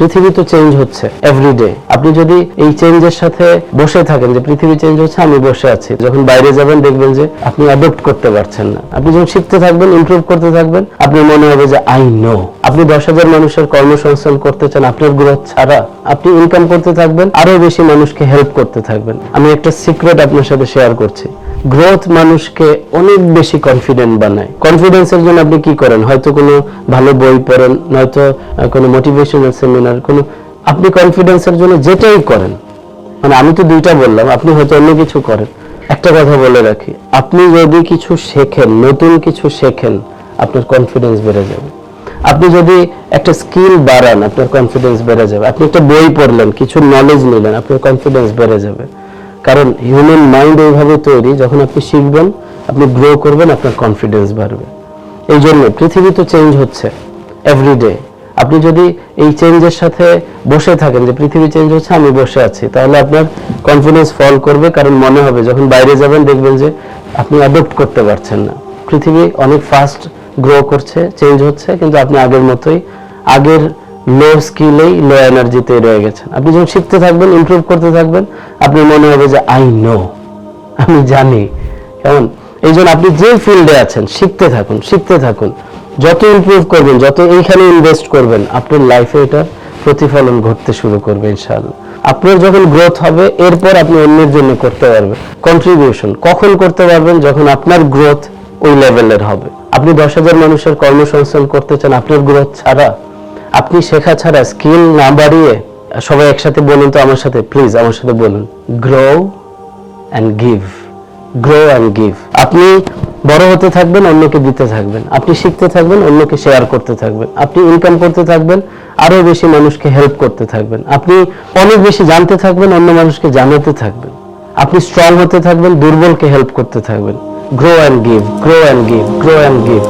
পৃথিবী তো চেঞ্জ হচ্ছে এভরিডে আপনি যদি এই চেঞ্জের সাথে বসে থাকেন, যে পৃথিবী চেঞ্জ হচ্ছে, আমি বসে আছি। যখন বাইরে যাবেন, দেখবেন যে আপনি অ্যাডপ্ট করতে পারছেন না। আপনি যখন শিখতে থাকবেন ইমপ্রুভ করতে থাকবেন, আপনার মনে হবে যে আই নো আপনি দশ হাজার মানুষের কর্মসংস্থান করতে চান, আপনার গ্রোথ ছাড়া আপনি ইনকাম করতে থাকবেন, আরও বেশি মানুষকে হেল্প করতে থাকবেন। আমি একটা সিক্রেট আপনার সাথে শেয়ার করছি। গ্রোথ মানুষকে অনেক বেশি কনফিডেন্ট বানায়। কনফিডেন্সের জন্য আপনি কি করেন? হয়তো কোনো ভালো বই পড়েন, নয়তো কোনো মোটিভেশনাল সেমিনার কোনো আপনি কনফিডেন্সের জন্য যেটাই করেন মানে আমি তো দুইটা বললাম, আপনি হয়তো অন্য কিছু করেন। একটা কথা বলে রাখি, আপনি যদি কিছু শেখেন, নতুন কিছু শেখেন, আপনার কনফিডেন্স বেড়ে যাবে। আপনি যদি একটা স্কিল বাড়ান, আপনার কনফিডেন্স বেড়ে যাবে। আপনি একটা বই পড়লেন, কিছু নলেজ নিলেন, আপনার কনফিডেন্স বেড়ে যাবে। কারণ হিউম্যান মাইন্ড এইভাবে তৈরি, যখন আপনি শিখবেন, আপনি গ্রো করবেন, আপনার কনফিডেন্স বাড়বে। এই জন্য পৃথিবী তো চেঞ্জ হচ্ছে এভরিডে আপনি যদি এই চেঞ্জের সাথে বসে থাকেন যে পৃথিবী চেঞ্জ হচ্ছে, আমি বসে আছি, তাহলে আপনার কনফিডেন্স ফল করবে, কারণ মনে হবে যখন বাইরে যাবেন, দেখবেন যে আপনি অ্যাডপ্ট করতে পারছেন না। পৃথিবী অনেক ফাস্ট গ্রো করছে চেঞ্জ হচ্ছে, কিন্তু আপনি আগের মতোই আগের লো স্কিলেই লো এনার্জিতে রয়ে গেছেন। আপনি যখন শিখতে থাকবেন ইমপ্রুভ করতে থাকবেন, আপনার মনে হবে যে আই নো আমি জানি। কেমন? এই জন্য আপনি যে ফিল্ডে আছেন, শিখতে থাকুন শিখতে থাকুন। যত ইমপ্রুভ করবেন, যত এইখানে ইনভেস্ট করবেন, আপনার লাইফে এটা প্রতিফলন ঘটতে শুরু করবে, ইনশাআল্লাহ। আপনার যখন গ্রোথ হবে, এরপর আপনি অন্যের জন্য করতে পারবেন। কন্ট্রিবিউশন কখন করতে পারবেন? যখন আপনার গ্রোথ ওই লেভেলের হবে। আপনি দশ হাজার মানুষের কর্মসংস্থান করতে চান, আপনার গ্রোথ ছাড়া আপনি শেখা ছাড়া স্কিল না বাড়িয়ে সবাই একসাথে বলুন তো আমার সাথে প্লিজ আমার সাথে বলুন। Grow and give grow and give আপনি বড় হতে থাকবেন, অন্যকে দিতে থাকবেন। আপনি শিখতে থাকবেন, অন্যকে শেয়ার করতে থাকবেন। আপনি ইনকাম করতে থাকবেন, আরও বেশি মানুষকে হেল্প করতে থাকবেন। আপনি অনেক বেশি জানতে থাকবেন, অন্য মানুষকে জানাতে থাকবেন। আপনি স্ট্রং হতে থাকবেন, দুর্বলকে হেল্প করতে থাকবেন। Grow and give grow and give grow and give